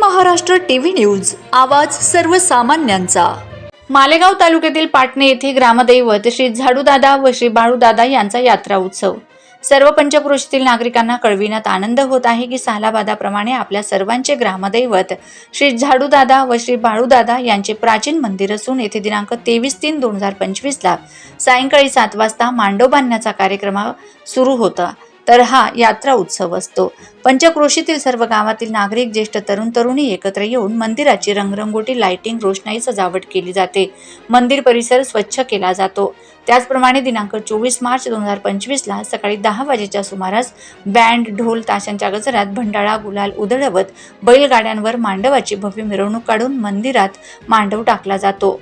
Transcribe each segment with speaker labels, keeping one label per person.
Speaker 1: Maharashtra TV news आवाज सर्वसामान्यांचा. मालेगाव तालुक्यातील पाटणे येथे ग्रामदैवत श्री झाडूदादा व श्री बाळूदादा यांचा यात्रा उत्सव. सर्व पंचक्रोशीतील नागरिकांना कळविण्यात आनंद होत आहे की सालाबादाप्रमाणे आपल्या सर्वांचे ग्रामदैवत श्री झाडूदादा व श्री बाळूदादा यांचे प्राचीन मंदिर असून येथे दिनांक तेवीस तीन दोन हजार पंचवीसला सायंकाळी सात वाजता मांडव बांधण्याचा कार्यक्रम सुरू होता. तर हा यात्रा उत्सव असतो. पंचक्रोशीतील सर्व गावातील नागरिक ज्येष्ठ तरुण तरुणी एकत्र येऊन मंदिराची रंगरंगोटी लाइटिंग रोषणाई सजावट केली जाते. मंदिर परिसर स्वच्छ केला जातो. त्याचप्रमाणे दिनांक चोवीस मार्च दोन हजार पंचवीसला सकाळी दहा वाजेच्या सुमारास बँड ढोल ताशांच्या गजरात भंडाळा गुलाल उधळवत बैलगाड्यांवर मांडवाची भव्य मिरवणूक काढून मंदिरात मांडव टाकला जातो.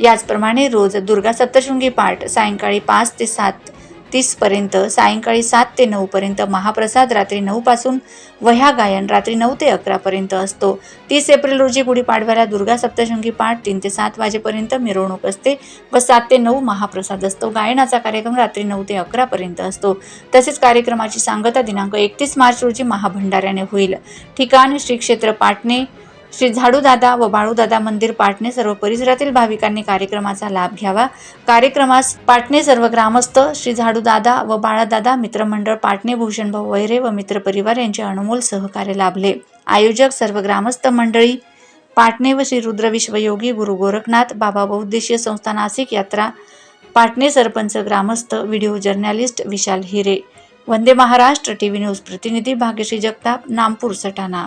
Speaker 1: याचप्रमाणे रोज दुर्गा सप्तशृंगी पाठ सायंकाळी पाच ते सात तीसपर्यंत सायंकाळी सात ते नऊपर्यंत महाप्रसाद रात्री नऊपासून वह्या गायन रात्री नऊ ते अकरापर्यंत असतो. तीस एप्रिल रोजी गुढीपाडव्याला दुर्गा सप्तशृंगी पाठ तीन ते सात वाजेपर्यंत मिरवणूक असते व सात ते नऊ महाप्रसाद असतो. गायनाचा कार्यक्रम रात्री नऊ ते अकरापर्यंत असतो. तसेच कार्यक्रमाची सांगता दिनांक एकतीस मार्च रोजी महाभंडाऱ्याने होईल. ठिकाण श्री क्षेत्र पाटणे श्री झाडूदादा व बाळूदादा मंदिर पाटणे सर्व परिसरातील भाविकांनी कार्यक्रमाचा लाभ घ्यावा. कार्यक्रमास पाटणे सर्व ग्रामस्थ श्री झाडूदादा व बाळादादा मित्रमंडळ पाटणे भूषणभाऊ वैरे व मित्रपरिवार यांचे अनमोल सहकार्य लाभले. आयोजक सर्व ग्रामस्थ मंडळी पाटणे व श्री रुद्र विश्वयोगी गुरु गोरखनाथ बाबा बहुद्देशीय संस्था नाशिक यात्रा पाटणे सरपंच ग्रामस्थ video journalist Vishal Hire Vande Maharashtra T V news प्रतिनिधी भाग्यश्री जगताप नामपूर सटाणा.